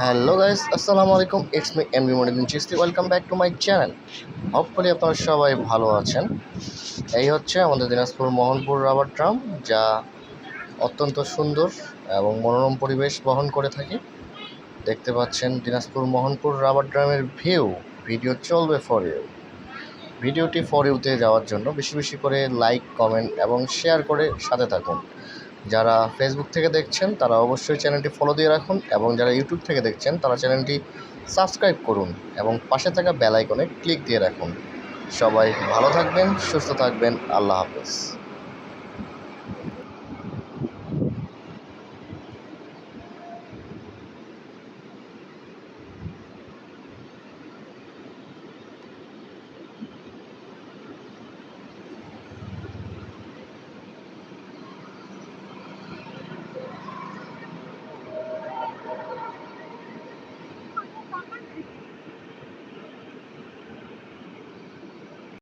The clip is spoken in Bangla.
হ্যালো গাইস, আসসালামু আলাইকুম। It's me M B Monidin Chishti welcome back to my channel hopefully আপনারা সবাই ভালো আছেন। এই হচ্ছে আমাদের দিনাজপুর মোহনপুর রাবার ট্রাম, যা অত্যন্ত সুন্দর এবং মনোরম পরিবেশ বহন করে থাকে। দেখতে পাচ্ছেন দিনাজপুর মোহনপুর রাবার ড্রামের ভিউ ভিডিও চলবে ফর ইউ ভিডিওটি ফর ইউতে যাওয়ার জন্য বেশি বেশি করে লাইক কমেন্ট এবং শেয়ার করে সাথে থাকুন। যারা ফেসবুক থেকে দেখছেন, তারা অবশ্যই চ্যানেলটি ফলো দিয়ে রাখুন এবং যারা ইউটিউব থেকে দেখছেন, তারা চ্যানেলটি সাবস্ক্রাইব করুন এবং পাশে থাকা বেল আইকনে ক্লিক দিয়ে রাখুন। সবাই ভালো থাকবেন, সুস্থ থাকবেন, আল্লাহ হাফেজ।